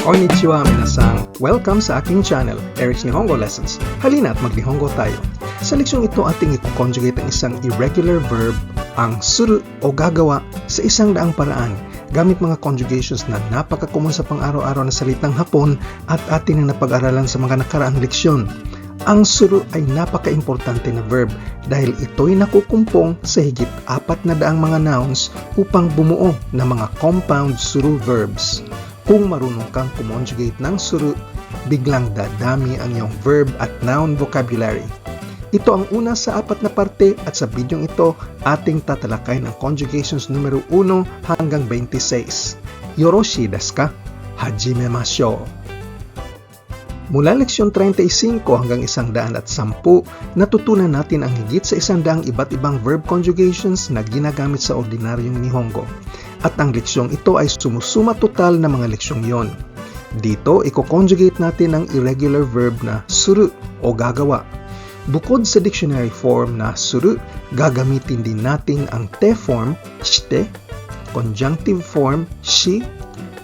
Konnichiwa minasan! Welcome sa aking channel, Eric's Nihongo Lessons. Halina at maglihongo tayo. Sa leksyong ito ating i-conjugate ang isang irregular verb, ang suru o gagawa sa isang daang paraan gamit mga conjugations na napakakumon sa pang-araw-araw na salitang Hapon at atin na napag-aralan sa mga nakaraang leksyon. Ang suru ay napaka-importante na verb dahil ito'y nakukumpong sa higit apat na daang mga nouns upang bumuo ng mga compound suru verbs. Kung marunong kang kumonjugate ng suru, biglang dadami ang iyong verb at noun vocabulary. Ito ang una sa apat na parte at sa bidyong ito ating tatalakay ng conjugations numero 1 hanggang 26. Yoroshi desu ka? Hajime mashou! Mula leksyon 35 hanggang 110, natutunan natin ang higit sa 100 iba't ibang verb conjugations na ginagamit sa ordinaryong Nihongo. At ang leksyong ito ay sumusuma total na mga leksyong yon. Dito, i-conjugate natin ang irregular verb na suru o gagawa. Bukod sa dictionary form na suru, gagamitin din natin ang te form, shite, conjunctive form, shi,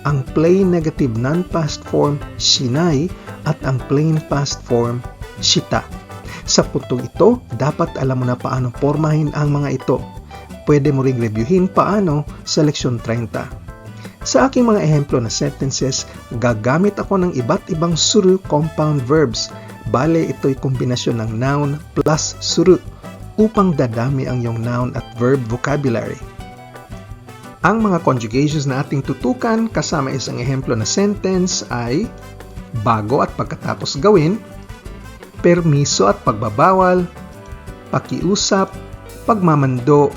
ang plain negative non-past form, shinai, at ang plain past form, shita. Sa puntong ito, dapat alam mo na paano pormahin ang mga ito. Pwede mo ring reviewin paano sa leksyon 30. Sa aking mga ehemplo na sentences, gagamit ako ng iba't ibang suru compound verbs. Bale, ito'y kombinasyon ng noun plus suru upang dadami ang iyong noun at verb vocabulary. Ang mga conjugations na ating tutukan kasama isang ehemplo na sentence ay bago at pagkatapos gawin, permiso at pagbabawal, pakiusap, pagmamando,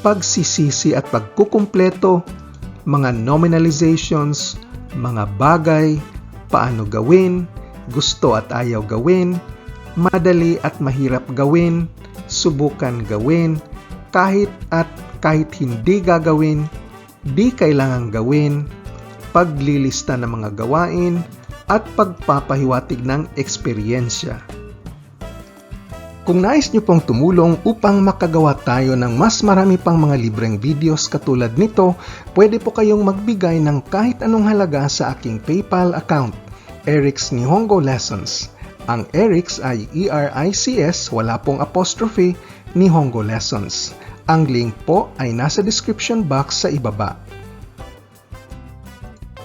pagsisisi at pagkukumpleto, mga nominalizations, mga bagay, paano gawin, gusto at ayaw gawin, madali at mahirap gawin, subukan gawin, kahit at kahit hindi gagawin, di kailangang gawin, paglilista ng mga gawain, at pagpapahiwatig ng eksperyensya. Kung nais nyo pong tumulong upang makagawa tayo ng mas marami pang mga libreng videos katulad nito, pwede po kayong magbigay ng kahit anong halaga sa aking PayPal account, Eric's Nihongo Lessons. Ang Eric's ay E-R-I-C-S, wala pong apostrophe, Nihongo Lessons. Ang link po ay nasa description box sa ibaba.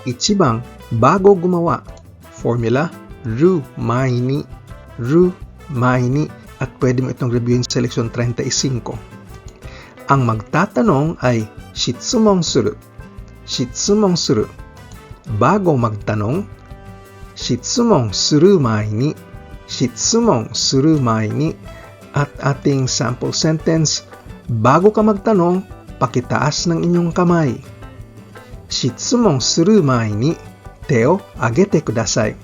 Ichibang, bago gumawa. Formula, ru, maini, ru, maini, at pwede mo itong reviewin sa leksyon 35. Ang magtatanong ay shitsumong suru. Shitsumong suru. Bago magtanong, shitsumong suru maini. Shitsumong suru maini. At ating sample sentence, bago ka magtanong, pakitaas ng inyong kamay. Shitsumong suru maini, teo agete kudasai.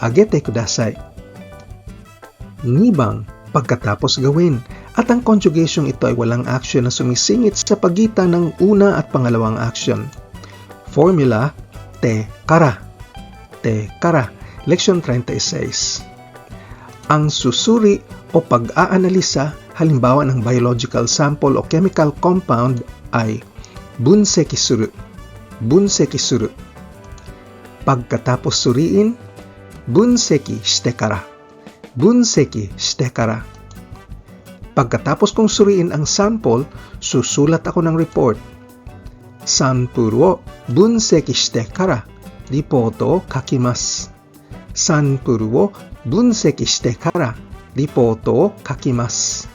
Shitsumong suru maini, teo agete kudasai. Ngibang, pagkatapos gawin. At ang conjugation ito ay walang action na sumisingit sa pagitan ng una at pangalawang action. Formula, te kara. Te kara. Leksyon 36. Ang susuri o pag-aanalisa halimbawa ng biological sample o chemical compound ay bunseki suru. Bunseki suru. Pagkatapos suriin, bunseki shite kara. Bunseki shite kara. Pagkatapos kong suriin ang sample, susulat ako ng report. Sample wo bunseki shite kara ripoto o kakimasu. Sample wo bunseki shite kara ripoto o kakimasu.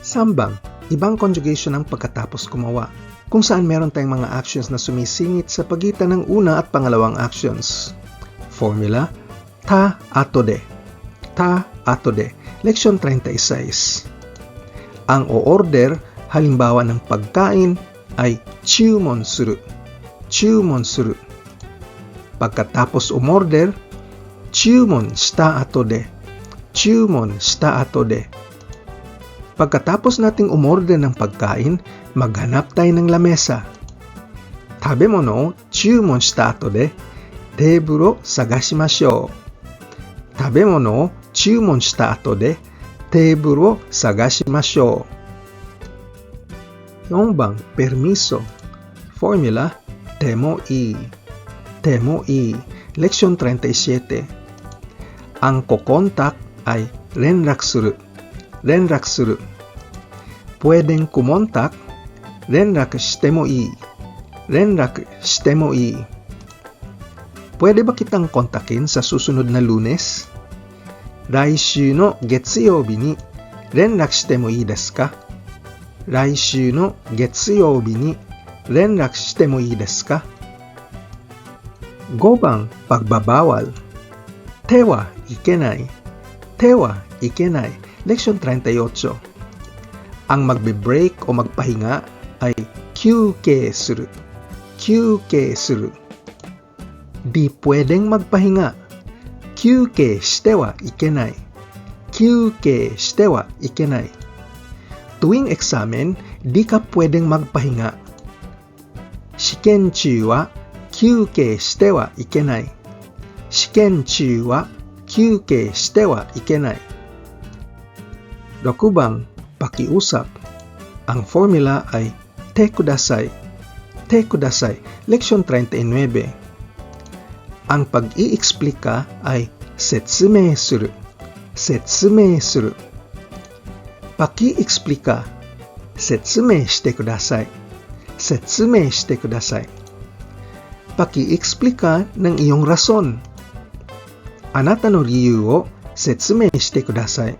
Sambang, ibang conjugation ng pagkatapos gumawa kung saan meron tayong mga actions na sumisingit sa pagitan ng una at pangalawang actions. Formula, ta atode. Ta atode. Leksyon 36. Ang o-order, halimbawa ng pagkain, ay chumon suru. Chumon suru. Pagkatapos umorder, chumon shita atode. Chumon shita atode. Pagkatapos nating umorder ng pagkain, maghanap tayo ng lamesa. Tabemono o chumon shita ato de, teburo sagashimashou. Tabemono o chumon shita ato de, teburo sagashimashou. 4番、permiso. Formula, temo i. Temo i. Leksyon 37. Ang kokontak ay renrak suru. Renrak suru. Pwedeng kumontak, renrak shite mo i. Renrak shite mo i. Pwede ba kitang kontakin sa susunod na lunes? 来週の月曜日に連絡してもいいですか来週の月曜日に連絡してもいいですか5番 pagbabawal Te wa ikenay Te wa ikenay Leksyon 38 Ang magbe-break o magpahinga ay kyuke suru kyuke suru Di pwedeng magpahinga kyuke shite wa ikenay kyuke shite wa ikenay Tuwing eksamen, di ka pwedeng magpahinga. Shiken chu wa kyuke shite wa ikenai. Shiken chu wa kyuke shite wa ikenai. 6 bang pakiusap. Ang formula ay te kudasai. Te kudasai. Leksyon 39. Ang pag-iexplika ay setsume suru. Setsume suru. Paki-explika. Setsume shite kudasai. Setsume shite kudasai. Paki-explika ng iyong rason. Anata no riyu o setsume shite kudasai.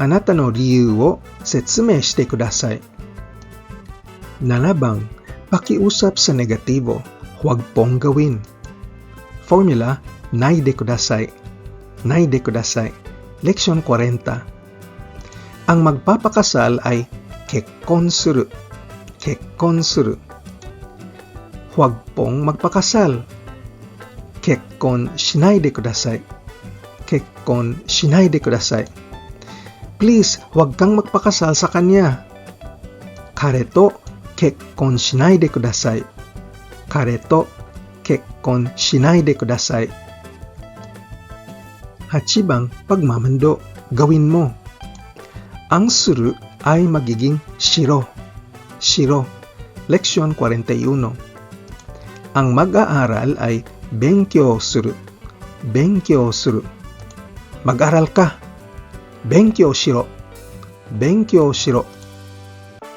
Anata no riyu o setsume shite kudasai. Nanabang, pakiusap sa negatibo. Huwag pong gawin. Formula, naide kudasai. Naide kudasai. Leksyon 40. Ang magpapakasal ay kekkon suru. Kekkon suru. Huwag pong magpakasal. Kekkon shinai de kudasai. Kekkon shinai de kudasai. Please, huwag kang magpakasal sa kanya. Kare to kekkon shinai de kudasai. Kare to kekkon shinai de kudasai. Hachibang pagmamando, gawin mo. Ang suru ay magiging shiro. Shiro. Leksyon 41. Ang mag-aaral ay benkyo suru. Benkyo suru. Mag-aral ka. Benkyo shiro. Benkyo shiro.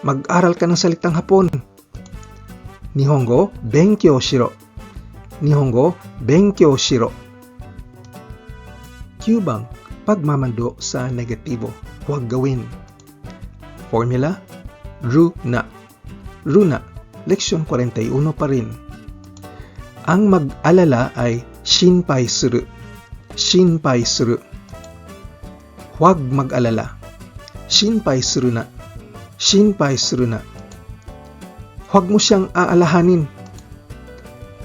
Mag-aral ka ng salitang Hapon. Nihongo, benkyo shiro. Nihongo, benkyo shiro. Cubang, pagmamando sa negatibo huwag gawin. Formula, ru na. Runa, leksyon 41 pa rin. Ang mag-alala ay shinpai suru. Shinpai suru. Huwag mag-alala. Shinpai suru na. Shinpai suru na. Huwag mo siyang aalahanin.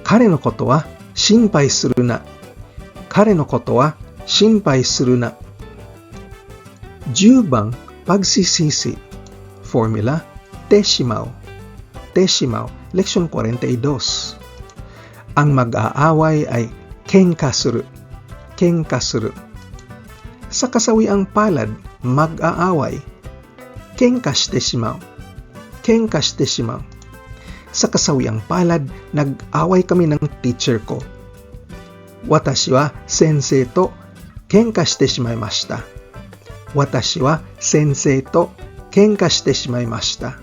Kare no koto wa shinpai suru na. Kare no koto wa shinpai suru na. 10 bang pagsisisi. Formula, Teshimaw. Teshimaw, leksyon 42. Ang mag-aaway ay kenkasuru. Kenkasuru. Sa kasawiang palad, mag-aaway. Kenkashite shimaw. Kenkashite shimaw sa kasawiang palad, nag-away kami ng teacher ko. Watashi wa sensei to kenka shite shimaimashita. Watashi wa sensei to kenka shite shimaimashita.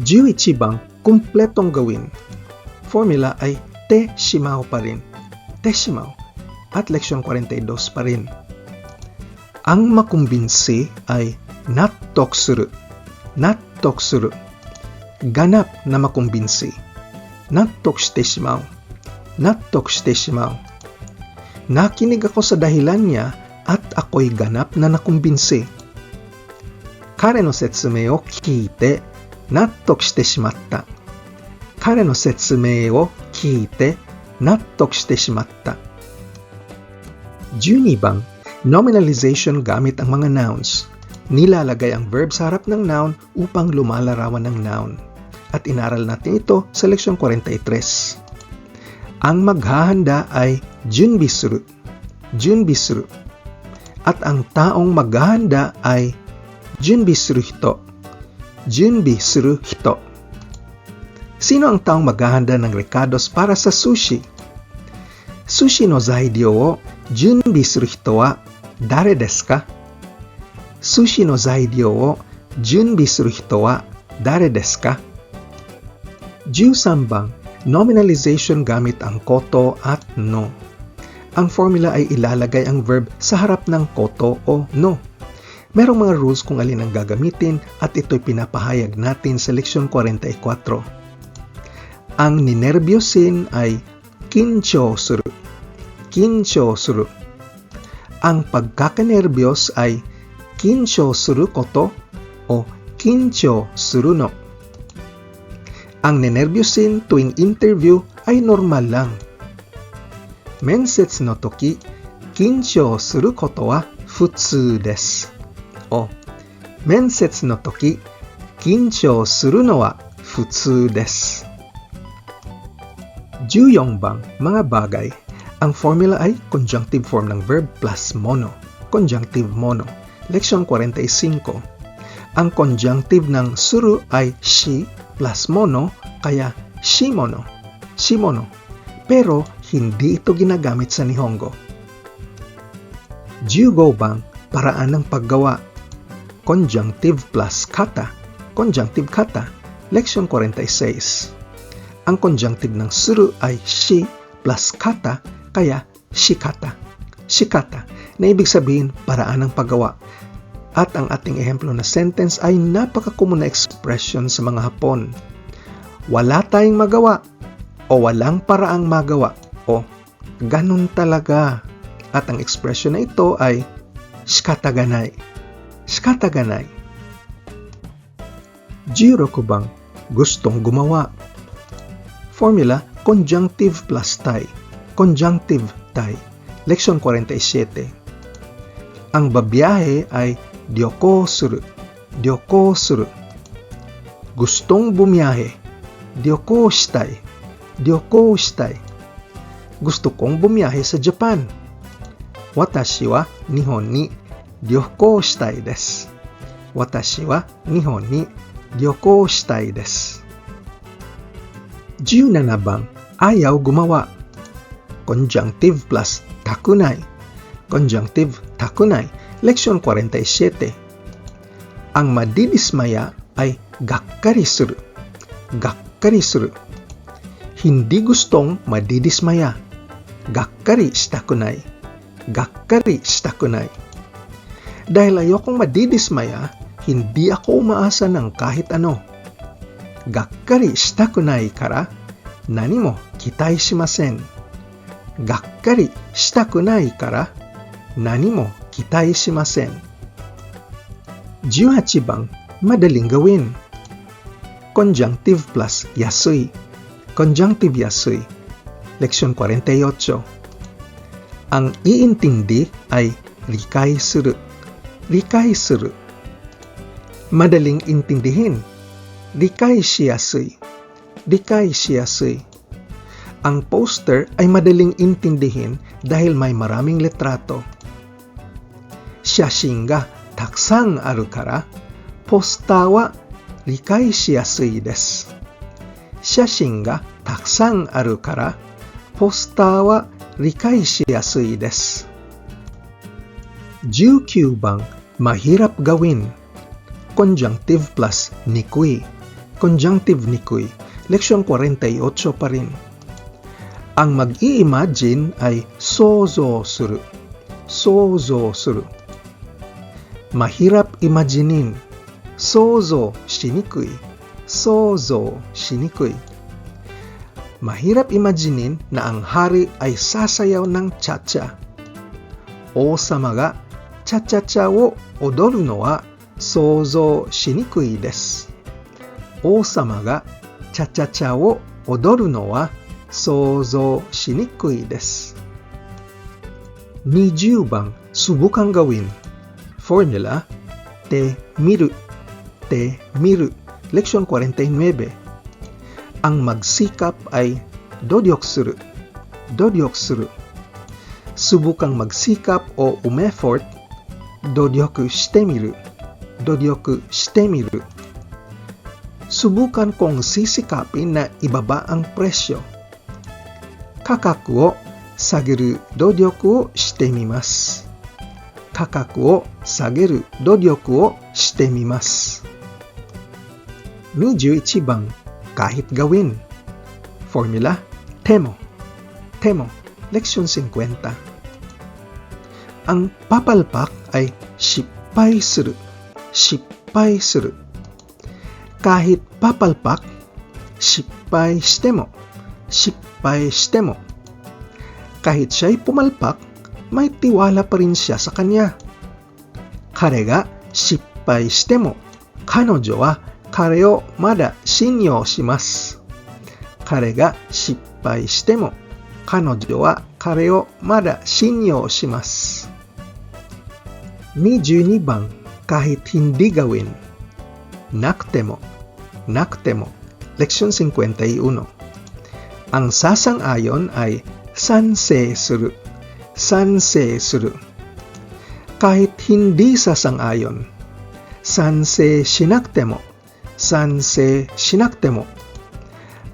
11 bang kumpletong gawin? Formula ay te shimao pa rin. Te shimao at leksyon 42 pa rin. Ang makumbinsi ay not talk suru. Not talk suru Ganap na makumbinsi. Nattok shite shimaw. Nattok shite shimaw. Nakinig ako sa dahilan niya at ako'y ganap na nakumbinsi. Kare no setsume o kiite, nattok shite shimatta. Kare no setsume o kiite, nattok shite shimatta. 12 bang, nominalization gamit ang mga nouns. Nilalagay ang verb sa harap ng noun upang lumalarawan ng noun. At inaral natin ito sa leksyon 43. Ang maghahanda ay junbisuru. Junbisuru at ang taong maghahanda ay junbi suru hito. Junbi suru hito. Sino ang taong maghahanda ng recados para sa sushi? Sushi no zaidyou wo junbi suru hito wa dare desu ka? Sushi no zaidyou wo junbi suru hito wa dare desu ka? 13 bang, nominalization gamit ang koto at no. Ang formula ay ilalagay ang verb sa harap ng koto o no. Merong mga rules kung alin ang gagamitin at ito'y pinapahayag natin sa leksyon 44. Ang ninervyosin ay kincho suru. Kincho suru. Ang pagkakanerbiyos ay kincho suru koto o kincho suru no. Ang nenervyosin tuwing interview ay normal lang. Mensetsu no toki, kincho suru koto wa futsu desu. O, mensetsu no toki, kincho suru no wa futsu desu. 14 bang, mga bagay. Ang formula ay conjunctive form ng verb plus mono. Conjunctive mono. Leksyon 45. Ang conjunctive ng suru ay shi plus mono, kaya shimono. Shimono. Pero hindi ito ginagamit sa Nihongo. Jugo bang, paraan ng paggawa. Conjunctive plus kata. Conjunctive kata. Leksyon 46. Ang conjunctive ng suru ay shi plus kata, kaya shikata. Shikata, na ibig sabihin paraan ng paggawa. At ang ating ehemplo na sentence ay napaka-common na expression sa mga Hapon. Wala tayong magawa o walang paraang magawa o ganun talaga. At ang expression na ito ay shikataganai. Shikataganai. Jiro ko bang gustong gumawa? Formula, conjunctive plus tai. Conjunctive tai. Leksyon 47. Ang babiyahe ay dyoko suru. Dyoko suru. Gustong bumiyahe. Dyoko shitai. Dyoko shitai. Gusto kong bumiyahe sa Japan. Watashi wa Nihon ni dyoko shitai desu. Watashi wa Nihon ni dyoko shitai desu. Jiu na na bang ayaw gumawa? Conjunctive plus takunai. Conjunctive takunai. Leksyon 47. Ang madidismaya ay gakkarisuru. Gakkarisuru. Hindi gustong madidismaya. Gakkari shitakunai. Gakkari shitakunai. Dahil ayokong madidismaya, hindi ako umaasa ng kahit ano. Gakkari shitakunai kara nani mo kitai shimasen. Gakkari shitakunai kara nani mo 期待しません。がっかりしたくないから何も期待しません。18 bang madaling gawin. Conjunctive plus yasui. Conjunctive yasui. Leksyon 48. Ang iintindi ay rikai suru. Rikai suru. Madaling intindihin Rikai shiyasui. Rikai shiyasui. Ang poster ay madaling intindihin dahil may maraming letrato. Shashin ga taksang aru kara, poster wa rikai shiyasui desu. Shashin ga taksang aru kara, poster wa rikai shiyasui desu. 19 bang mahirap gawin. Conjunctive plus nikui conjunctive nikui, leksyon 48 pa rin. Ang mag-i-imagine ay sozo suru. Sozo suru Mahirap imaginin. Sozo shinikui. Sozo shinikui. Mahirap imaginin na ang hari ay sasayaw ng cha-cha. Osama ga cha-cha-cha wo odoru no wa sozo shinikui desu. 王様がチャチャチャを踊るのは想像しにくいです。20番 subukan gawin. Formula te miru te miru. Leksyon 49. Ang magsikap ay dodyok suru. Dodyok suru. Subukang magsikap o umeffort dodyoku shite miru. Dodyoku shite miru. subukan kong sisikapin na ibaba ang presyo. Kakaku o sageru dodyoku o shite mimasu. Kakaku o sageru dodyoku o shite mimasu. 21番 kahit gawin. Formula, temo. Temo, leksyon 50. Ang papalpak ay shippai suru. Shippai suru. Kahit papalpak, shippai shite mo. Shippai shite mo. Kahit siya'y pumalpak, may tiwala pa rin siya sa kanya. Kare ga shippai shite mo, kanojo wa kare o mada shinyo shimasu. Kare ga shippai shite mo, kanojo wa kare o mada shinyo shimasu. 22番 kahit hindi gawin. Naktemo, naktemo. Leksyon 51. Ang sasang-ayon ay sanse suru Sanse suru. Kahit hindi sasang-ayon. Sanse shinaktemo. Sanse shinaktemo.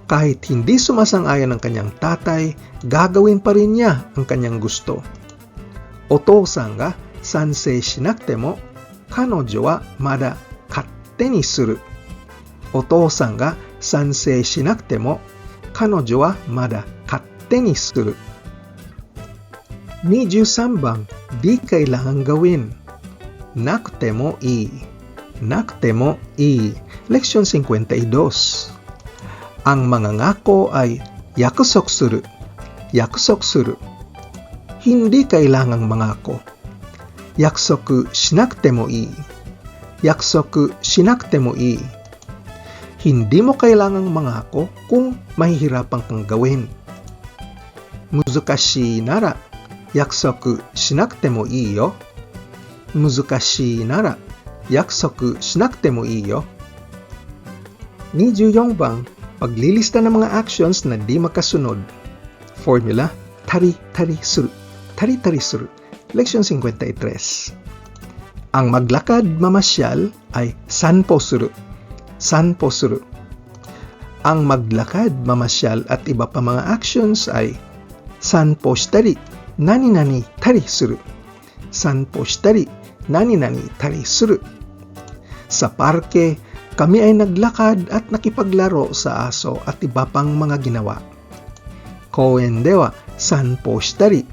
Kahit hindi sumasang-ayon ang kanyang tatay, gagawin pa rin niya ang kanyang gusto. Otosan ga sanse shinaktemo, kanojo wa mada katte ni suru. Otosan ga sanse shinaktemo, kanojo wa mada katte ni suru. 23番 Di kailangan gawin. Naktemo i. Naktemo i. Leksyon 52. Ang mangangako ay yakusok suru. Yakusok suru. Hindi kailangang mangako. Yaksoku shinakute mo ii. Yaksoku shinakute mo ii. Hindi mo kailangang mangako kung mahihirapan kang gawin. Muzukashi nara yaksoku shinakute mo ii yo. Muzukashi nara yaksoku shinakute mo ii yo. 24番 paglilista ng mga actions na di makasunod. Formula, tari-tari suru. Tari-tari suru. Leksyon 53. Ang maglakad mamasyal ay sanpo suru. Sanpo suru. Ang maglakad mamasyal at iba pa mga actions ay sanpo shitari, nani-nani tari suru. Sanpo shitari, nani-nani tari suru. Sa parke, kami ay naglakad at nakipaglaro sa aso at iba pang mga ginawa. Koen de wa sanpo shitari,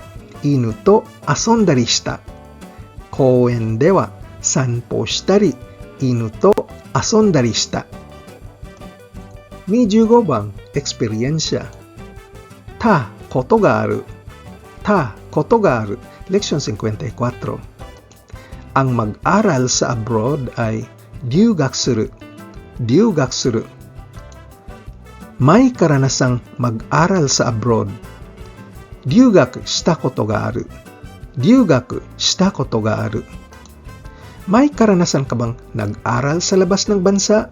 inu to asondari shita. Koen de wa sanpo shitari, inu to asondari shita. 25番 Eksperyensya Ta, koto ga aru. Ta, koto ga aru. Leksyon 54. Ang mag-aral sa abroad ay ryugak suru. Ryugak suru. May karanasang mag-aral sa abroad. Ryugak shita koto ga aru. Ryugak shita koto ga aru. May karanasan ka bang nag-aral sa labas ng bansa?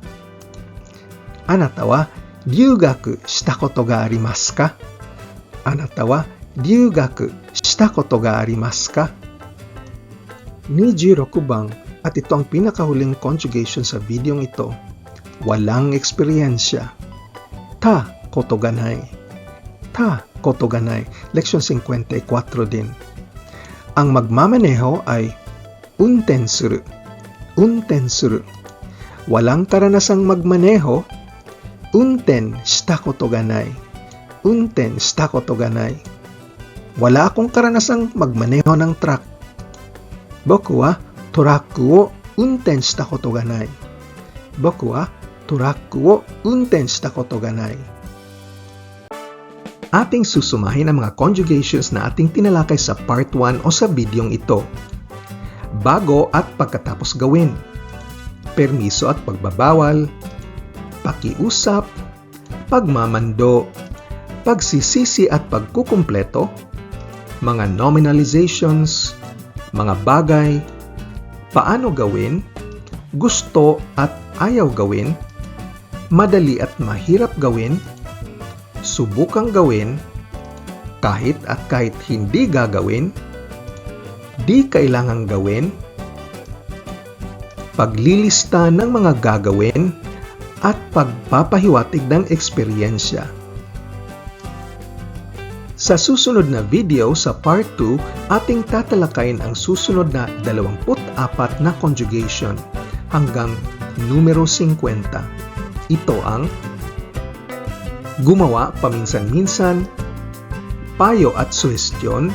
Anata wa ryugaku shita koto ga arimasu ka? Anata wa ryugaku shita koto ga arimasu ka? 26 bang at ito ang pinakahuling conjugation sa videong ito. Walang eksperyensya. Ta kotoganay. Ta kotoganay. Leksyon 54 din. Ang magmamaneho ay unten suru. Unten suru. Walang karanasang magmaneho. Unten shita kotoganay. Unten shita kotoganay wala akong karanasang magmaneho ng truck. Boku wa toraku wo unten shita koto ga nai. Boku wa toraku wo unten shita koto ga nai. Ating susumahin ang mga conjugations na ating tinalakay sa part 1 o sa bidyong ito. Bago at pagkatapos gawin. Permiso at pagbabawal. Pakiusap. Pagmamando. Pagsisisi at pagkukumpleto mga nominalizations. Mga bagay paano gawin, gusto at ayaw gawin, madali at mahirap gawin, subukang gawin, kahit at kahit hindi gagawin, di kailangang gawin, paglilista ng mga gagawin at pagpapahiwatig ng eksperyensya. Sa susunod na video sa part 2, ating tatalakayin ang susunod na 24 na conjugation hanggang numero 50. Ito ang gumawa paminsan-minsan, payo at suhestyon,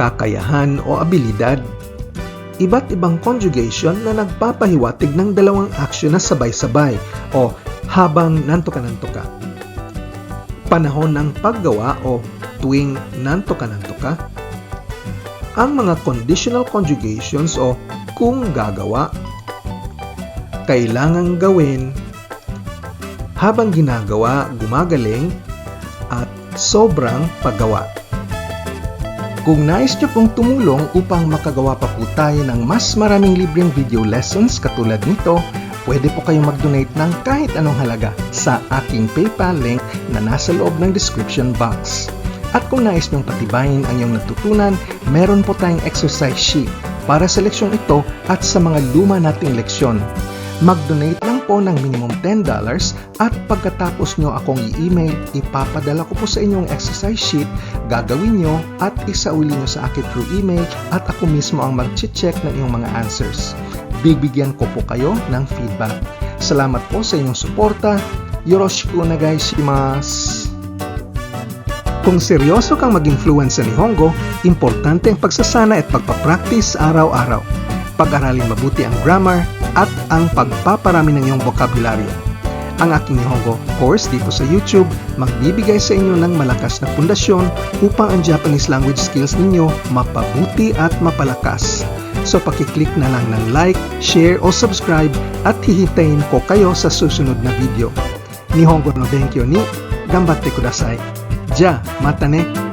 kakayahan o abilidad, iba't ibang conjugation na nagpapahiwatig ng dalawang aksyon na sabay-sabay o habang nantoka-nantoka. Panahon ng paggawa o tuwing nantoka-nantoka. Ang mga conditional conjugations o kung gagawa, kailangang gawin, habang ginagawa, gumagaling, at sobrang paggawa. Kung nais nyo pong tumulong upang makagawa pa po tayo ng mas maraming libreng video lessons katulad nito, pwede po kayong mag-donate ng kahit anong halaga sa aking PayPal link na nasa loob ng description box. At kung nais nyong patibayin ang iyong natutunan, meron po tayong exercise sheet para sa leksyon ito at sa mga luma nating leksyon. Mag-donate lang po ng minimum $10 at pagkatapos nyo akong i-email, ipapadala ko po sa inyong exercise sheet, gagawin nyo at isauli nyo sa akin through email at ako mismo ang mag-check ng iyong mga answers. Bibigyan ko po kayo ng feedback. Salamat po sa inyong suporta. Yoroshiku onegaishimasu. Kung seryoso kang maging fluent sa Nihongo, importante ang pagsasana at pagpapractice araw-araw. Pag-aralin mabuti ang grammar at ang pagpaparami ng iyong bokabularyo. Ang aking Nihongo course dito sa YouTube magbibigay sa inyo ng malakas na pundasyon upang ang Japanese language skills ninyo mapabuti at mapalakas. So pakiclick na lang ng like, share o subscribe at hihintayin ko kayo sa susunod na video. Nihongo no Benkyo ni Gambatte kudasai. Ja, mata ne!